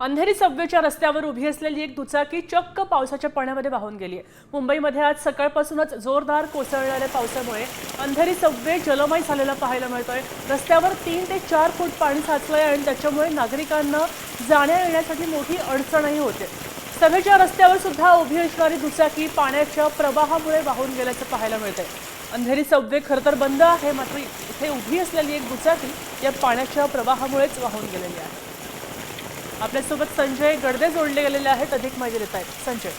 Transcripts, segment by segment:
अंधेरी सबवेच्या रस्त्यावर उभी असलेली एक दुचाकी चक्क पावसाच्या पाण्यामध्ये वाहून गेली आहे. मुंबईमध्ये आज सकाळपासूनच जोरदार कोसळणाऱ्या पावसामुळे अंधेरी सबवे जलमय झालेला पाहायला मिळतोय. रस्त्यावर तीन ते चार फूट पाणी साचलंय आणि त्याच्यामुळे नागरिकांना जाण्या येण्यासाठी मोठी अडचणही होते. सभेच्या रस्त्यावर सुद्धा उभी असणारी दुचाकी पाण्याच्या प्रवाहामुळे वाहून गेल्याचं पाहायला मिळतंय. अंधेरी सव्वे खरं तर बंद आहे मात्र इथे उभी असलेली एक दुचाकी या पाण्याच्या प्रवाहामुळेच वाहून गेलेली आहे. आपल्यासोबत संजय गडदे जोडले गेलेले आहेत. अधिक माहिती देत आहेत. संजय.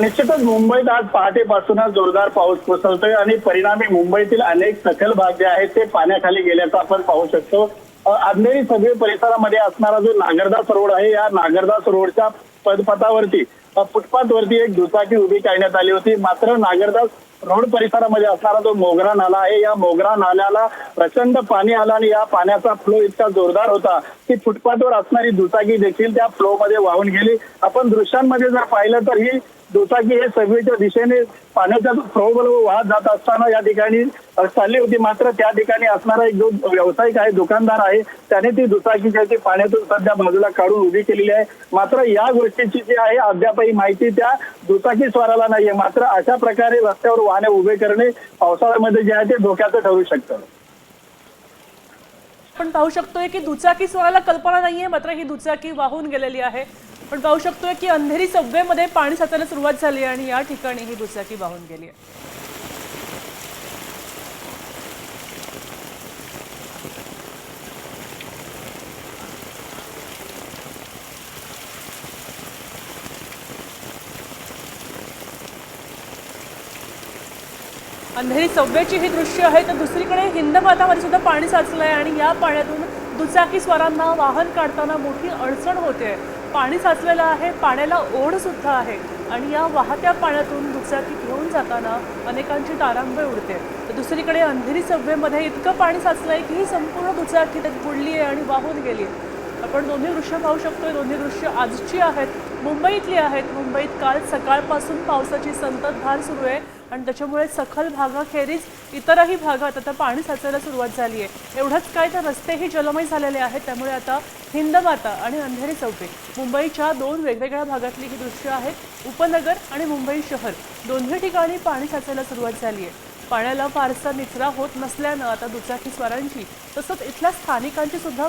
निश्चितच मुंबईत आज पहाटेपासूनच जोरदार पाऊस कोसळतोय आणि परिणामी मुंबईतील अनेक सखल भाग जे आहेत ते पाण्याखाली गेल्याचं आपण पाहू शकतो. अंधेरी सगळे परिसरामध्ये असणारा जो नागरदास रोड आहे या नागरदास रोडच्या पदपथावरती फुटपाथ फुटपाथवरती एक दुचाकी उभी करण्यात आली होती. मात्र नागरदास रोड परिसरामध्ये असणारा जो मोगरा नाला आहे या मोगरा नाल्याला प्रचंड पाणी आलं आणि या पाण्याचा फ्लो इतका जोरदार होता की फुटपाथवर असणारी दुचाकी देखील त्या फ्लो मध्ये वाहून गेली. आपण दृश्यांमध्ये जर पाहिलं तर ही दुचाकी हे सगळीच्या दिशेने पाण्याच्या फ्लो वाहत जात असताना या ठिकाणी चालली होती. मात्र त्या ठिकाणी असणारा एक जो व्यावसायिक आहे दुकानदार आहे त्याने ती दुचाकी जी आहे ती पाण्यातून सध्या बाजूला काढून उभी केलेली आहे. मात्र या गोष्टीची जी आहे अद्यापही माहिती त्या दुचाकी स्वाराला नाहीये. मात्र अशा प्रकारे रस्त्यावर वाहने उभे करणे पावसाळ्यामध्ये जे आहे ते धोक्याचं ठरू शकतं. आपण पाहू शकतोय की दुचाकी स्वराला कल्पना नाहीये मात्र ही दुचाकी वाहून गेलेली आहे. पण पाहू शकतोय की अंधेरी सबवेमध्ये पाणी साचायला सुरुवात झाली आहे आणि या ठिकाणी ही दुचाकी वाहून गेली आहे. अंधेरी सव्वेची ही दृश्य आहे तर दुसरीकडे हिंदमातामध्ये सुद्धा पाणी साचलं आहे आणि या पाण्यातून दुचाकीस्वारांना वाहन काढताना मोठी अडचण होते. पाणी साचलेलं आहे पाण्याला ओढसुद्धा आहे आणि या वाहत्या पाण्यातून दुचाकी घेऊन जाताना अनेकांची तारांबळ उडते. तर दुसरीकडे अंधेरी सभेमध्ये इतकं पाणी साचलं आहे की ही संपूर्ण दुचाकी त्यात बुडली आहे आणि वाहून गेली आपण दोन्ही दृश्य पाहू शकतोय. दोन्ही दृश्य आजची आहेत मुंबईतली आहेत. मुंबईत काल सकाळपासून पावसाची संततधार सुरू आहे आणि त्याच्यामुळे सखल भागाखेरीज इतरही भागात आता पाणी साचायला सुरुवात झाली आहे एवढंच काय तर रस्तेही जलमय झालेले आहेत. त्यामुळे आता हिंदमाता आणि अंधेरी चौके मुंबईच्या दोन वेगवेगळ्या भागातली ही दृश्य आहेत. उपनगर आणि मुंबई शहर दोन्ही ठिकाणी पाणी साचायला सुरुवात झाली आहे पाण्याला फारसा निचरा होत नसल्यानं आता दुचाकी स्वारांची तसंच इथल्या स्थानिकांची सुद्धा